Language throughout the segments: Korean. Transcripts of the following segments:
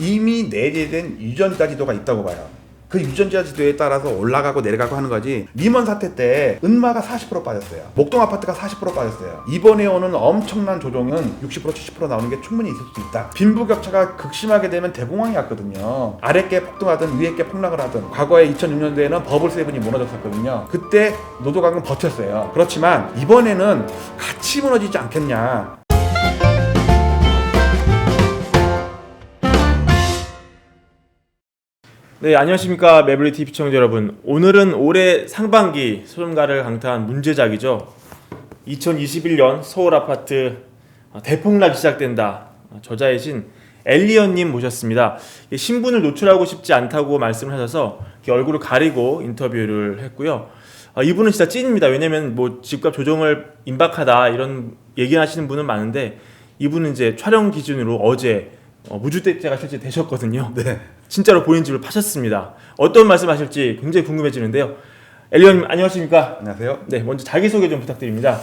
이미 내재된 유전자 지도가 있다고 봐요. 그 유전자 지도에 따라서 올라가고 내려가고 하는 거지. 리먼 사태 때 은마가 40% 빠졌어요. 목동 아파트가 40% 빠졌어요. 이번에 오는 엄청난 조정은 60% 70% 나오는 게 충분히 있을 수 있다. 빈부격차가 극심하게 되면 대공황이 왔거든요. 아랫게 폭등하든 위에게 폭락을 하든 과거에 2006년도에는 버블 세븐이 무너졌었거든요. 그때 노도강은 버텼어요. 그렇지만 이번에는 같이 무너지지 않겠냐. 네, 안녕하십니까. 매블리 TV 시청자 여러분. 오늘은 올해 상반기 소송가를 강타한 문제작이죠. 2021년 서울 아파트 대폭락이 시작된다. 저자이신 엘리언님 모셨습니다. 신분을 노출하고 싶지 않다고 말씀을 하셔서 얼굴을 가리고 인터뷰를 했고요. 아, 이분은 진짜 찐입니다. 왜냐면 뭐 집값 조정을 임박하다 이런 얘기하시는 분은 많은데 이분은 이제 촬영 기준으로 어제 어, 무주택자가 실제 되셨거든요. 네. 진짜로 본인 집을 파셨습니다. 어떤 말씀하실지 굉장히 궁금해지는데요. 엘리언님 안녕하십니까? 안녕하세요. 네, 먼저 자기 소개 좀 부탁드립니다.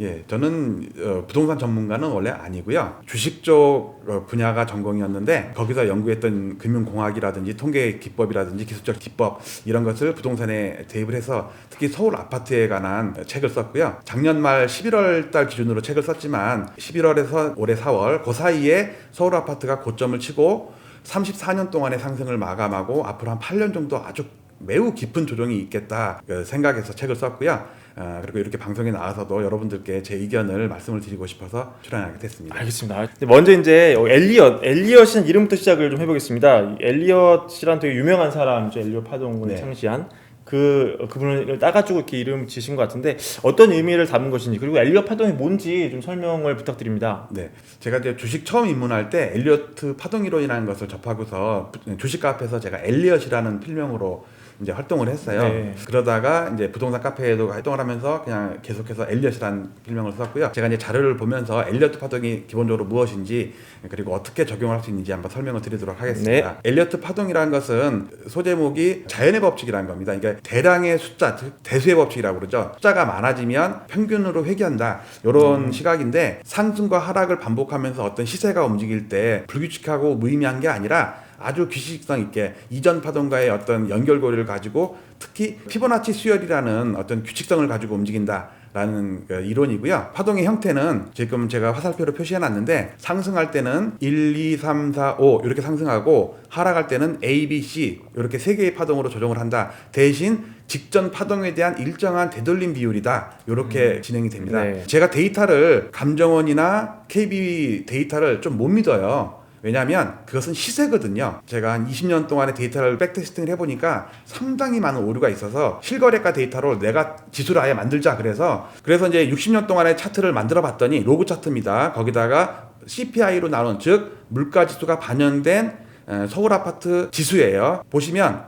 예, 저는 어, 부동산 전문가는 원래 아니고요. 주식 쪽 어, 분야가 전공이었는데 거기서 연구했던 금융공학이라든지 통계 기법이라든지 기술적 기법 이런 것을 부동산에 대입을 해서 특히 서울 아파트에 관한 책을 썼고요. 작년 말 11월 달 기준으로 책을 썼지만 11월에서 올해 4월 그 사이에 서울 아파트가 고점을 치고 34년 동안의 상승을 마감하고 앞으로 한 8년 정도 아주 매우 깊은 조정이 있겠다 그 생각해서 책을 썼고요. 아, 그리고 이렇게 방송에 나와서도 여러분들께 제 의견을 말씀을 드리고 싶어서 출연하게 됐습니다. 알겠습니다. 먼저 이제 엘리엇, 엘리엇이라는 이름부터 시작을 좀 해보겠습니다. 엘리엇이란 되게 유명한 사람이죠. 엘리엇 파동을 네. 창시한 그 그분을 따가지고 이렇게 이름 지신 것 같은데 어떤 의미를 담은 것인지 그리고 엘리엇 파동이 뭔지 좀 설명을 부탁드립니다. 네, 제가 이제 주식 처음 입문할 때 엘리어트 파동 이론이라는 것을 접하고서 주식 카페에서 제가 엘리엇이라는 필명으로 이제 활동을 했어요. 네. 그러다가 이제 부동산 카페에도 활동을 하면서 그냥 계속해서 엘리엇이라는 필명을 썼고요. 제가 이제 자료를 보면서 엘리어트 파동이 기본적으로 무엇인지 그리고 어떻게 적용할 수 있는지 한번 설명을 드리도록 하겠습니다. 엘리어트 파동이라는 것은 소제목이 자연의 법칙이라는 겁니다. 그러니까 대량의 숫자, 즉 대수의 법칙이라고 그러죠. 숫자가 많아지면 평균으로 회귀한다. 이런 시각인데 상승과 하락을 반복하면서 어떤 시세가 움직일 때 불규칙하고 무의미한 게 아니라 아주 규칙성 있게 이전 파동과의 어떤 연결고리를 가지고 특히 피보나치 수열이라는 어떤 규칙성을 가지고 움직인다 라는 그 이론이고요. 파동의 형태는 지금 제가 화살표로 표시해 놨는데 상승할 때는 1, 2, 3, 4, 5 이렇게 상승하고 하락할 때는 A, B, C 이렇게 세 개의 파동으로 조정을 한다. 대신 직전 파동에 대한 일정한 되돌림 비율이다. 이렇게 진행이 됩니다. 네. 제가 데이터를 감정원이나 KB 데이터를 좀 못 믿어요. 왜냐하면 그것은 시세거든요. 제가 한 20년 동안의 데이터를 백테스팅을 해보니까 상당히 많은 오류가 있어서 실거래가 데이터로 내가 지수를 아예 만들자 그래서 그래서 이제 60년 동안의 차트를 만들어 봤더니 로그 차트입니다. 거기다가 CPI로 나눈 즉 물가 지수가 반영된 에, 서울 아파트 지수예요. 보시면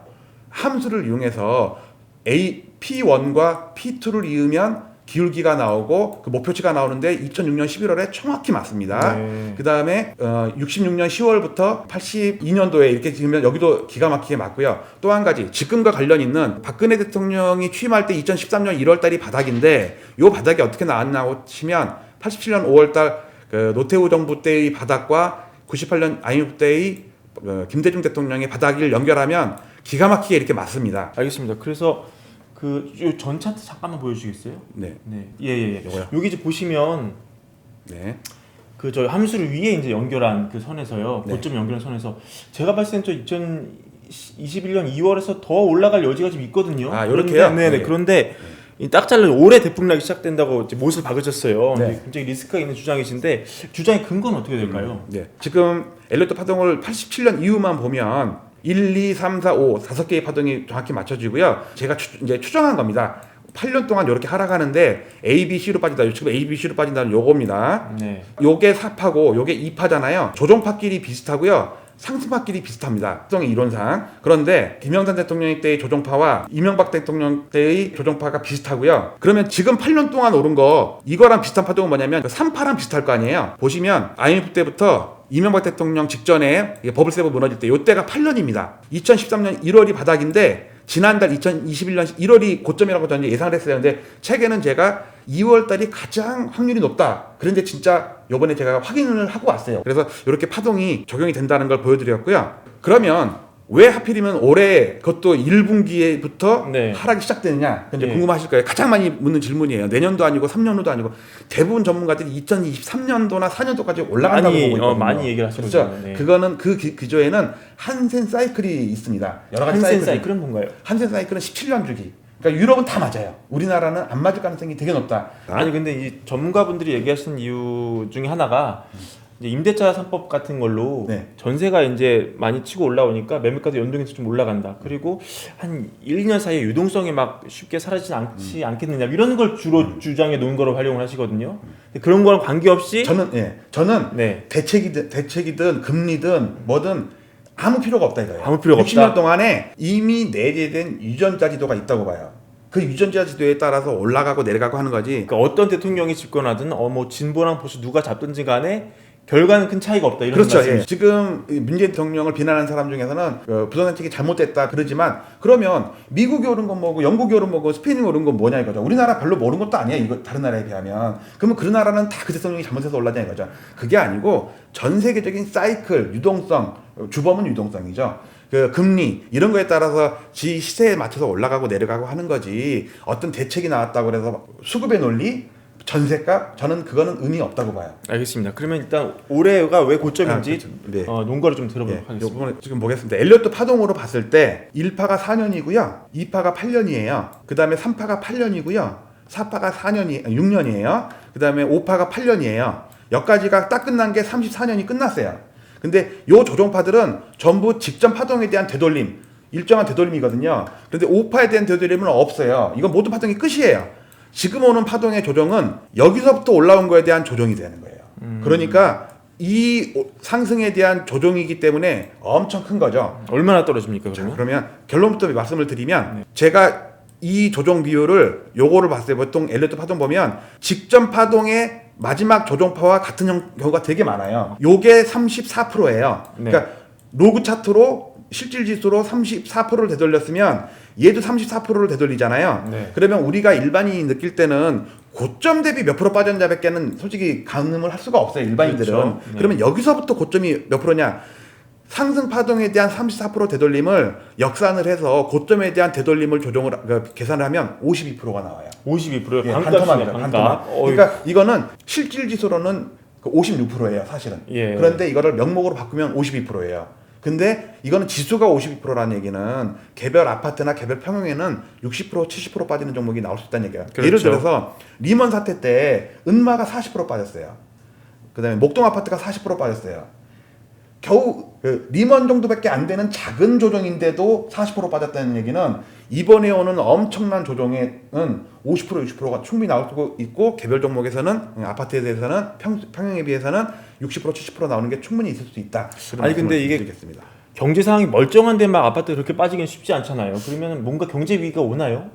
함수를 이용해서 A P1과 P2를 이으면 기울기가 나오고 그 목표치가 나오는데 2006년 11월에 정확히 맞습니다. 네. 그 다음에 어, 66년 10월부터 82년도에 이렇게 지으면 여기도 기가 막히게 맞고요. 또 한 가지 지금과 관련 있는 박근혜 대통령이 취임할 때 2013년 1월달이 바닥인데 이 바닥이 어떻게 나왔냐고 치면 87년 5월달 그 노태우 정부 때의 바닥과 98년 IMF 때의 어, 김대중 대통령의 바닥을 연결하면 기가 막히게 이렇게 맞습니다. 알겠습니다. 그래서 그전 차트 잠깐만 보여주시겠어요? 네, 네, 예예 예. 요거요? 여기 이제 보시면 네, 그 저 함수를 위에 이제 연결한 그 선에서요. 네. 고점 연결한 선에서 제가 봤을 땐 저 2021년 2월에서 더 올라갈 여지가 좀 있거든요. 아, 요렇게요? 그런데, 네네. 네. 그런데 이딱 잘라 올해 대폭락이 시작된다고 이제 못을 박으셨어요. 네. 굉장히 리스크가 있는 주장이신데 주장의 근거는 어떻게 될까요? 네. 지금 엘리어트 파동을 87년 이후만 보면 1, 2, 3, 4, 5 다섯 개의 파동이 정확히 맞춰지고요. 제가 추, 이제 추정한 겁니다. 8년 동안 이렇게 하락하는데 A, B, C로 빠진다. 지금 A, B, C로 빠진다는 요겁니다. 네. 요게 4파고 요게 2파잖아요. 조종파끼리 비슷하고요. 상승파끼리 비슷합니다. 특성의 이론상. 그런데 김영삼 대통령 때의 조종파와 이명박 대통령 때의 조종파가 비슷하고요. 그러면 지금 8년 동안 오른 거 이거랑 비슷한 파동은 뭐냐면 그 3파랑 비슷할 거 아니에요. 보시면 IMF 때부터 이명박 대통령 직전에 이게 버블세브 무너질 때 요때가 8년입니다. 2013년 1월이 바닥인데 지난달 2021년 1월이 고점이라고 저는 예상을. 근데 책에는 제가 2월 달이 가장 확률이 높다. 그런데 진짜 요번에 제가 확인을 하고 왔어요. 그래서 이렇게 파동이 적용이 된다는 걸 보여드렸고요. 그러면 왜 하필이면 올해 그것도 1분기에부터 네. 하락이 시작되느냐 이제 예. 궁금하실 거예요. 가장 많이 묻는 질문이에요. 내년도 아니고 3년도도 아니고 대부분 전문가들이 2023년도나 4년도까지 올라간다고 많이, 보고 있거든요. 어, 많이 얘기를 하시고 그렇죠. 있잖아요. 네. 그거는 그 기- 기조에는 한센 사이클이 있습니다. 여러 가지 한센 사이클은 뭔가요? 한센 사이클은 17년 주기. 그러니까 유럽은 다 맞아요. 우리나라는 안 맞을 가능성이 되게 높다. 아니 근데 이 전문가분들이 얘기하시는 이유 중에 하나가 이제 임대차 3법 같은 걸로 네. 전세가 이제 많이 치고 올라오니까 매물가도 연동해서 좀 올라간다. 그리고 한 1, 2년 사이에 유동성이 막 쉽게 사라지지 않지 않겠느냐 이런 걸 주로 주장해 놓은 거로 활용을 하시거든요. 근데 그런 거랑 관계없이 저는 예, 저는 네. 대책이든 대책이든 금리든 뭐든 아무 필요가 없다 이거예요. 아무 필요가 60년 없다? 동안에 이미 내재된 유전자 지도가 있다고 봐요. 그 유전자 지도에 따라서 올라가고 내려가고 하는 거지. 그러니까 어떤 대통령이 집권하든 어 뭐 진보랑 보수 누가 잡든지 간에 결과는 큰 차이가 없다 이런 그렇죠. 말씀. 예. 지금 이 문재인 대통령을 비난하는 사람 중에서는 어, 부동산 정책이 잘못됐다 그러지만 그러면 미국이 오른 건 뭐고 영국이 오른 거고 스페인이 오른 건 뭐냐 이거죠. 우리나라 별로 모른 것도 아니야 이거 다른 나라에 비하면. 그러면 그 나라는 다 그 대통령이 잘못해서 올랐냐 이거죠. 그게 아니고 전 세계적인 사이클 유동성 어, 주범은 유동성이죠. 그 금리 이런 거에 따라서 지 시세에 맞춰서 올라가고 내려가고 하는 거지 어떤 대책이 나왔다고 그래서 수급의 논리 전세값 저는 그거는 의미 없다고 봐요. 알겠습니다. 그러면 일단 올해가 왜 고점인지 아, 그렇죠. 네. 어, 논거를 좀 들어보도록 예, 하겠습니다. 지금 보겠습니다. 엘리어트 파동으로 봤을 때 1파가 4년이고요. 2파가 8년이에요. 그다음에 3파가 8년이고요. 4파가 4년이 6년이에요. 그다음에 5파가 8년이에요. 여기까지가 딱 끝난 게 34년이 끝났어요. 근데 요 조종파들은 전부 직전 파동에 대한 되돌림, 일정한 되돌림이거든요. 그런데 5파에 대한 되돌림은 없어요. 이건 모든 파동이 끝이에요. 지금 오는 파동의 조정은 여기서부터 올라온 거에 대한 조정이 되는 거예요. 그러니까 이 오- 상승에 대한 조정이기 때문에 엄청 큰 거죠. 얼마나 떨어집니까 자, 그러면? 그러면 결론부터 말씀을 드리면 제가 이 조정 비율을 요거를 봤을 때 보통 엘리트 파동 보면 직전 파동의 마지막 조정파와 같은 형- 경우가 되게 많아요. 요게 34%예요. 네. 그러니까 로그 차트로 실질 지수로 34%를 되돌렸으면 얘도 34%를 되돌리잖아요. 네. 그러면 우리가 일반인이 느낄 때는 고점 대비 몇 프로 빠졌냐 밖에는 솔직히 가늠을 할 수가 없어요. 일반인들은. 그렇죠. 네. 그러면 여기서부터 고점이 몇 프로냐? 상승 파동에 대한 34% 되돌림을 역산을 해서 고점에 대한 되돌림을 조정을 그 계산을 하면 52%가 나와요. 52%의 예. 반값. 반토막. 그러니까 이거는 실질 지수로는 그 56%예요, 사실은. 예. 그런데 이거를 명목으로 바꾸면 52%예요. 근데 이거는 지수가 52%라는 얘기는 개별 아파트나 개별 평형에는 60% 70% 빠지는 종목이 나올 수 있다는 얘기예요. 그렇죠. 예를 들어서 리먼 사태 때 은마가 40% 빠졌어요. 그다음에 목동 아파트가 40% 빠졌어요. 겨우 그 리먼 정도밖에 안 되는 작은 조정인데도 40% 빠졌다는 얘기는 이번에 오는 엄청난 조정에는 50% 60%가 충분히 나올 수 있고 개별 종목에서는 아파트에 대해서는 평, 평형에 비해서는 60% 70% 나오는 게 충분히 있을 수 있다. 아니, 근데 이게 드리겠습니다. 경제 상황이 멀쩡한데 막 아파트 그렇게 빠지긴 쉽지 않잖아요. 그러면 뭔가 경제 위기가 오나요?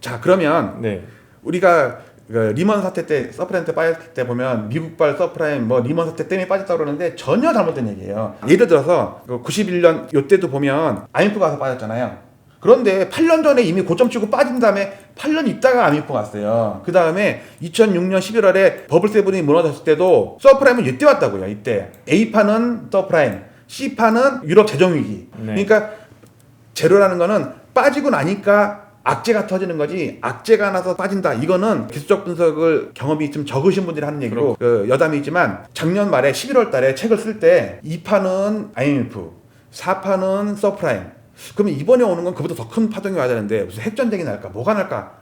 자 그러면 네. 우리가 그 리먼 사태 때 서프라임 때 빠졌을 때 보면 미국발 서프라임 뭐 리먼 사태 때문에 빠졌다 그러는데 전혀 잘못된 얘기예요. 예를 들어서 그 91년 요때도 보면 IMF 가서 빠졌잖아요. 그런데 8년 전에 이미 고점 치고 빠진 다음에 8년 있다가 IMF 갔어요. 그 다음에 2006년 11월에 버블 세븐이 무너졌을 때도 서프라임은 이때 왔다고요. 이때 A파는 서프라임, C파는 유럽 재정 위기. 네. 그러니까 제로라는 거는 빠지고 나니까 악재가 터지는 거지 악재가 나서 빠진다. 이거는 기술적 분석을 경험이 좀 적으신 분들이 하는 얘기고 그 여담이지만 작년 말에 11월 달에 책을 쓸 때 2파는 IMF 4파는 서프라임. 그러면 이번에 오는 건 그보다 더 큰 파동이 와야 되는데 무슨 핵전쟁이 날까? 뭐가 날까?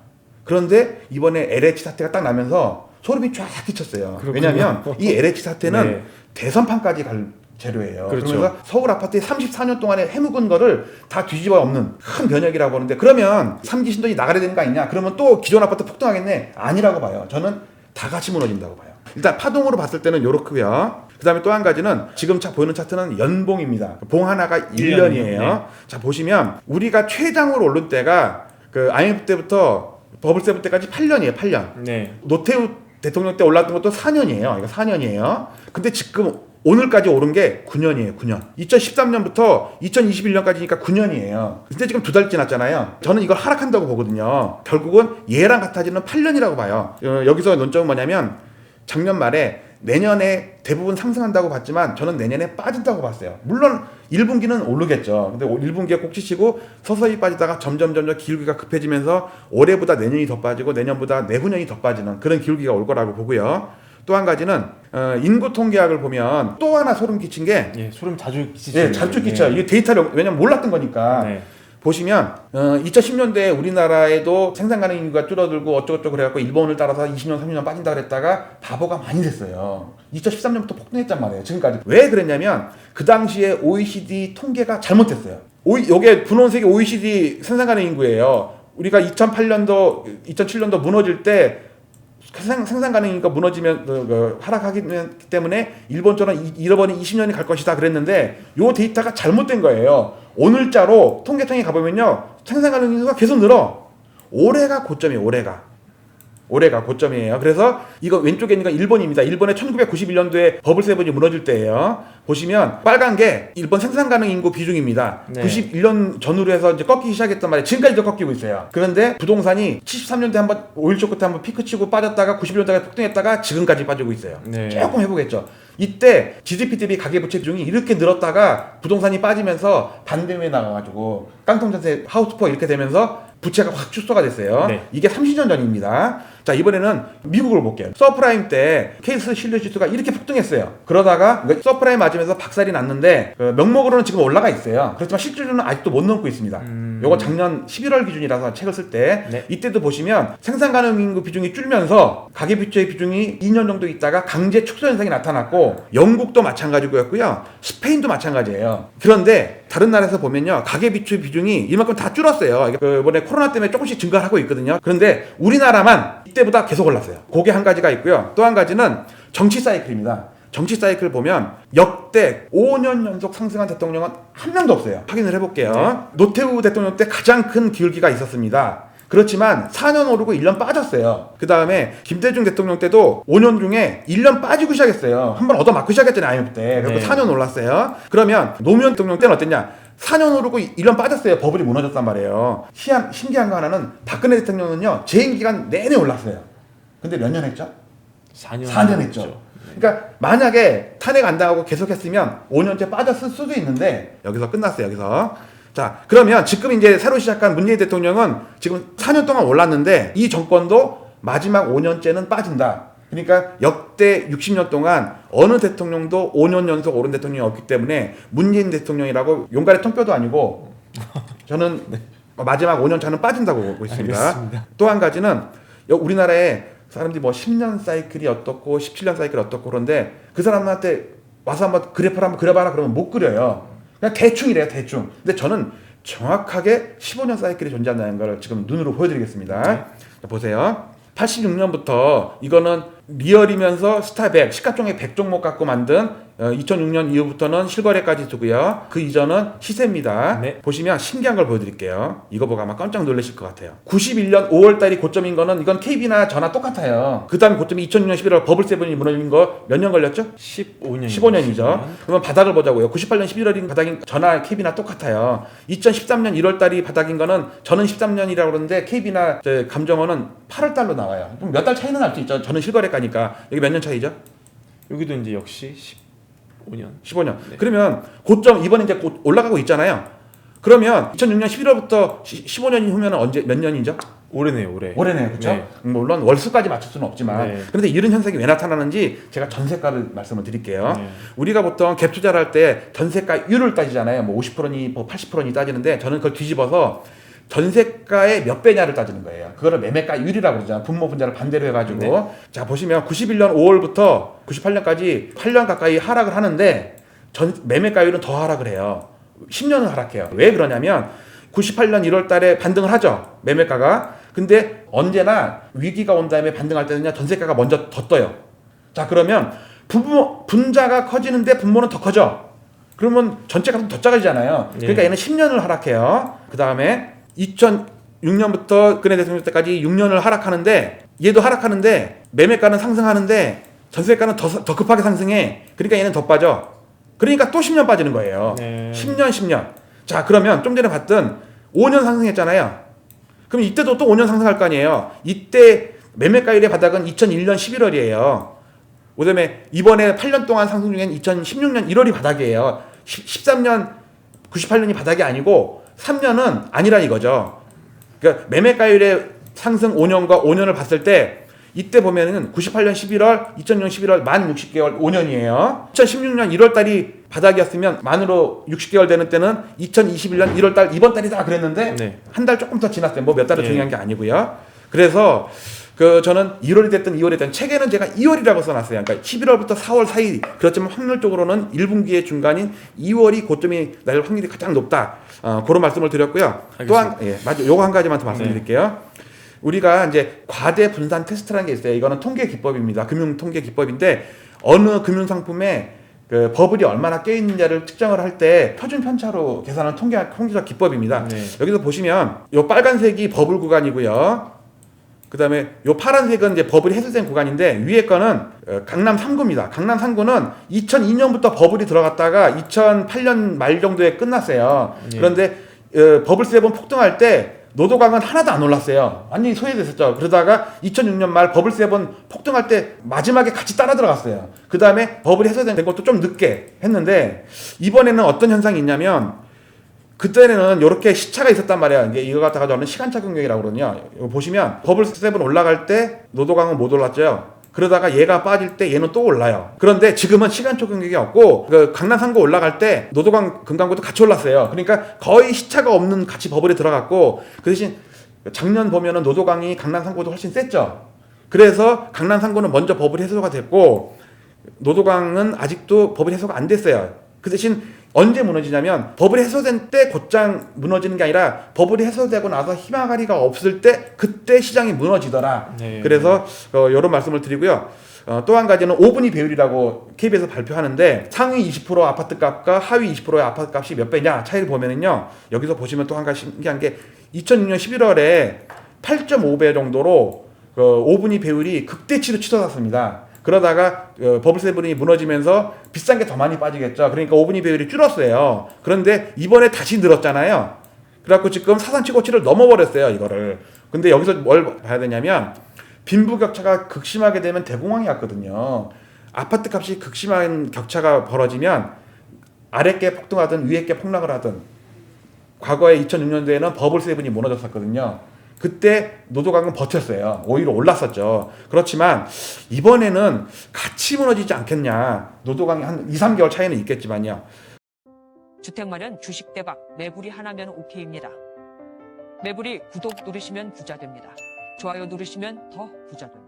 그런데 이번에 LH 사태가 딱 나면서 소름이 쫙 끼쳤어요. 왜냐하면 이 LH 사태는 네. 대선판까지 갈 재료예요. 그렇죠. 그러면서 서울 아파트에 34년 동안에 해묵은 거를 다 뒤집어 엎는 큰 변혁이라고 하는데 그러면 삼기 신도시 나가야 되는 거 아니냐? 그러면 또 기존 아파트 폭등하겠네? 아니라고 봐요. 저는 다 같이 무너진다고 봐요. 일단 파동으로 봤을 때는 요렇고요. 그다음에 또 한 가지는 지금 차 보이는 차트는 연봉입니다. 봉 하나가 1년이에요. 네. 자 보시면 우리가 최장으로 오른 때가 그 IMF 때부터 버블 세븐 때까지 8년이에요. 8년. 네. 노태우 대통령 때 올랐던 것도 4년이에요. 이거 4년이에요. 근데 지금 오늘까지 오른 게 9년이에요, 9년. 2013년부터 2021년까지니까 9년이에요. 근데 지금 두 달 지났잖아요. 저는 이걸 하락한다고 보거든요. 결국은 얘랑 같아지는 8년이라고 봐요. 어, 여기서 논점은 뭐냐면 작년 말에 내년에 대부분 상승한다고 봤지만 저는 내년에 빠진다고 봤어요. 물론 1분기는 오르겠죠. 근데 1분기에 꼭지치고 서서히 빠지다가 점점 점점 기울기가 급해지면서 올해보다 내년이 더 빠지고 내년보다 내후년이 더 빠지는 그런 기울기가 올 거라고 보고요. 또 한 가지는 어, 인구 통계학을 보면 또 하나 소름 끼친 게 예, 소름 자주 끼치죠. 예, 자주 끼쳐. 이게 데이터를 왜냐면 몰랐던 거니까. 네. 보시면 어, 2010년대에 우리나라에도 생산 가능 인구가 줄어들고 어쩌고저쩌고 그래갖고 일본을 따라서 20년 30년 빠진다 그랬다가 바보가 많이 됐어요. 2013년부터 폭등했단 말이에요. 지금까지 왜 그랬냐면 그 당시에 OECD 통계가 잘못됐어요. 오, 요게 분홍색이 OECD 생산 가능 인구예요. 우리가 2008년도 2007년도 무너질 때 생산, 생산 가능이니까 무너지면 그, 그, 하락하기 때문에 일본처럼 이- 잃어버린 20년이 갈 것이다 그랬는데 요 데이터가 잘못된 거예요. 오늘자로 통계청에 가보면요 생산 가능 인구가 계속 늘어. 올해가 고점이에요. 올해가. 올해가 고점이에요. 그래서 이거 왼쪽에 있는 건 일본입니다. 일본의 1991년도에 버블 세븐이 무너질 때예요. 보시면 빨간 게 일본 생산 가능 인구 비중입니다. 네. 91년 전후로 해서 이제 꺾이기 시작했단 말이에요. 지금까지도 꺾이고 있어요. 그런데 부동산이 73년대 한번 오일쇼 끝에 한번 피크 치고 빠졌다가 91년대가 폭등했다가 지금까지 빠지고 있어요. 네. 조금 해보겠죠. 이때 GDP 대비 가계부채 비중이 이렇게 늘었다가 부동산이 빠지면서 반대에 나가가지고 깡통전세 하우스포 이렇게 되면서 부채가 확 축소가 됐어요. 네. 이게 30년 전입니다. 자 이번에는 미국을 볼게요. 서프라임 때 케이스 신뢰 지수가 이렇게 폭등했어요. 그러다가 그러니까 서프라임 맞으면서 박살이 났는데 그 명목으로는 지금 올라가 있어요. 그렇지만 실질로는 아직도 못 넘고 있습니다. 음. 요거 작년 11월 기준이라서 책을 쓸때 네. 이때도 보시면 생산 가능 인구 비중이 줄면서 가계 부채 비중이 2년 정도 있다가 강제 축소 현상이 나타났고 영국도 마찬가지고였고요. 스페인도 마찬가지예요. 그런데 다른 나라에서 보면요. 가계부채 비중이 이만큼 다 줄었어요. 그 이번에 코로나 때문에 조금씩 증가를 하고 있거든요. 그런데 우리나라만 이때보다 계속 올랐어요. 그게 한 가지가 있고요. 또 한 가지는 정치 사이클입니다. 정치 사이클 보면 역대 5년 연속 상승한 대통령은 한 명도 없어요. 확인을 해볼게요. 노태우 대통령 때 가장 큰 기울기가 있었습니다. 그렇지만 4년 오르고 1년 빠졌어요. 그 다음에 김대중 대통령 때도 5년 중에 1년 빠지고 시작했어요. 한 번 얻어맞고 시작했잖아요, IMF 때. 그리고 네. 4년 올랐어요. 그러면 노무현 대통령 때는 어땠냐? 4년 오르고 1년 빠졌어요. 버블이 무너졌단 말이에요. 희한, 신기한 거 하나는 박근혜 대통령은요, 재임 기간 내내 올랐어요. 근데 몇 년 했죠? 4년, 4년 했죠. 그러니까 만약에 탄핵 안 당하고 계속했으면 5년째 빠졌을 수도 있는데 여기서 끝났어요. 여기서. 자, 그러면 지금 이제 새로 시작한 문재인 대통령은 지금 4년 동안 올랐는데 이 정권도 마지막 5년째는 빠진다. 그러니까 역대 60년 동안 어느 대통령도 5년 연속 오른 대통령이 없기 때문에 문재인 대통령이라고 용가의 통뼈도 아니고 저는 마지막 5년 차는 빠진다고 보고 있습니다. 또 한 가지는 여- 우리나라에 사람들이 뭐 10년 사이클이 어떻고 17년 사이클이 어떻고 그런데 그 사람한테 와서 한번 그래프를 한번 그려봐라 그러면 못 그려요. 그냥 대충이래요 대충. 근데 저는 정확하게 15년 사이클이 존재한다는 걸 지금 눈으로 보여드리겠습니다. 자, 보세요. 86년부터 이거는 리얼이면서 스타백 시가총액 100종목 갖고 만든 어, 2006년 이후부터는 실거래까지 두고요. 그 이전은 시세입니다. 네. 보시면 신기한 걸 보여드릴게요. 이거 보고 아마 깜짝 놀라실 것 같아요. 91년 5월달이 고점인 거는 이건 KB나 전화 똑같아요. 그 다음에 고점이 2006년 11월 버블세븐이 무너진 거 몇 년 걸렸죠? 15년. 15년이죠. 그러면 바닥을 보자고요. 98년 11월인 바닥인 전화 KB나 똑같아요. 2013년 1월달이 바닥인 거는 저는 13년이라고 그러는데 KB나 감정원은 8월달로 나와요. 몇 달 차이는 날 수 있죠. 저는 실거래가니까 여기 몇 년 차이죠? 여기도 이제 역시 15년. 15년. 그러면 고점 이번에 이제 곧 올라가고 있잖아요. 그러면 2006년 11월부터 15년이 후면 언제 몇 년이죠? 올해네요, 올해. 올해네요, 그렇죠? 네. 물론 월수까지 맞출 수는 없지만 네. 그런데 이런 현상이 왜 나타나는지 제가 전세가를 말씀을 드릴게요. 네. 우리가 보통 갭 투자를 할 때 전세가율을 따지잖아요. 뭐 50%니 뭐 80%니 따지는데 저는 그걸 뒤집어서 전세가의 몇 배냐를 따지는 거예요. 그거를 매매가율이라고 그러잖아요. 분모 분자를 반대로 해가지고 네. 자 보시면 91년 5월부터 98년까지 8년 가까이 하락을 하는데 전 매매가율은 더 하락을 해요. 10년을 하락해요. 왜 그러냐면 98년 1월 달에 반등을 하죠. 매매가가. 근데 언제나 위기가 온 다음에 반등할 때는요. 전세가가 먼저 더 떠요. 자, 그러면 분모 분자가 커지는데 분모는 더 커져. 그러면 전체가 더 작아지잖아요. 예. 그러니까 얘는 10년을 하락해요. 그 다음에 2006년부터 근해 대통령 때까지 6년을 하락하는데 얘도 하락하는데 매매가는 상승하는데 전세가는 더, 더 급하게 상승해. 그러니까 얘는 더 빠져. 그러니까 또 10년 빠지는 거예요. 네. 10년, 10년. 자, 그러면 좀 전에 봤던 5년 상승했잖아요. 그럼 이때도 또 5년 상승할 거 아니에요. 이때 매매가율의 바닥은 2001년 11월이에요. 그다음에 이번에 8년 동안 상승 중엔 2016년 1월이 바닥이에요. 13년 98년이 바닥이 아니고 3년은 아니라 이거죠. 그러니까 매매가율의 상승 5년과 5년을 봤을 때 이때 보면은 98년 11월, 2000년 11월 만 60개월 5년이에요. 2016년 1월 달이 바닥이었으면 만으로 60개월 되는 때는 2021년 1월 달 이번 달이다 그랬는데 네. 한달 조금 더 지났어요. 뭐 몇 달을 예. 중요한 게 아니고요. 그래서 그 저는 1월이 됐든 2월이 됐든 책에는 제가 2월이라고 써놨어요. 그러니까 11월부터 4월 사이 그렇지만 확률적으로는 1분기의 중간인 2월이 고점이 날 확률이 가장 높다. 어, 그런 말씀을 드렸고요. 또한 예, 맞아. 요거 한 가지만 더 말씀드릴게요. 우리가 이제 과대 분산 테스트라는 게 있어요. 이거는 통계 기법입니다. 금융 통계 기법인데 어느 금융 상품에 그 버블이 얼마나 깨 있는지를 측정을 할 때 표준 편차로 계산하는 통계 통계적 기법입니다. 네. 여기서 보시면 요 빨간색이 버블 구간이고요. 그 다음에 요 파란색은 이제 버블이 해소된 구간인데 위에 거는 어, 강남 3구입니다. 강남 3구는 2002년부터 버블이 들어갔다가 2008년 말 정도에 끝났어요. 예. 그런데 어, 버블 세븐 폭등할 때 노도강은 하나도 안 올랐어요. 완전히 소외됐었죠. 그러다가 2006년 말 버블 세븐 폭등할 때 마지막에 같이 따라 들어갔어요. 그 다음에 버블이 해소된 것도 좀 늦게 했는데 이번에는 어떤 현상이 있냐면 그때는 이렇게 시차가 있었단 말이야. 이게 이거 갖다가 저는 시간차 경력이라고 그러거든요. 이거 보시면 버블 세븐 올라갈 때 노도강은 못 올랐죠. 그러다가 얘가 빠질 때 얘는 또 올라요. 그런데 지금은 시간초 경력이 없고 그 강남 상고 올라갈 때 노도강 금강구도 같이 올랐어요. 그러니까 거의 시차가 없는 같이 버블에 들어갔고 그 대신 작년 보면은 노도강이 강남 상고도 훨씬 셌죠. 그래서 강남 상고는 먼저 버블 해소가 됐고 노도강은 아직도 버블 해소가 안 됐어요. 그 대신 언제 무너지냐면 버블이 해소된 때 곧장 무너지는 게 아니라 버블이 해소되고 나서 희망가리가 없을 때 그때 시장이 무너지더라. 네. 그래서 어, 이런 말씀을 드리고요. 어, 또 한 가지는 5분위 배율이라고 KB에서 발표하는데 상위 20% 아파트 값과 하위 20%의 아파트 값이 몇 배냐 차이를 보면은요. 여기서 보시면 또 한 가지 신기한 게 2006년 11월에 8.5배 정도로 그 5분위 배율이 극대치로 치솟았습니다. 그러다가 어, 버블 세븐이 무너지면서 비싼 게 더 많이 빠지겠죠. 그러니까 5분위 배율이 줄었어요. 그런데 이번에 다시 늘었잖아요. 그래갖고 지금 사상치고치를 넘어버렸어요. 이거를. 근데 여기서 뭘 봐야 되냐면 빈부 격차가 극심하게 되면 대공황이 왔거든요. 아파트 값이 극심한 격차가 벌어지면 아래께 폭등하든 위에께 폭락을 하든 과거에 2006년도에는 버블 세븐이 무너졌었거든요. 그때 노도강은 버텼어요. 오히려 올랐었죠. 그렇지만 이번에는 같이 무너지지 않겠냐. 노도강이 한 2, 3개월 차이는 있겠지만요. 주택 마련 주식 대박 매불이 하나면 오케이입니다. 매불이 구독 누르시면 부자 됩니다. 좋아요 누르시면 더 부자 됩니다.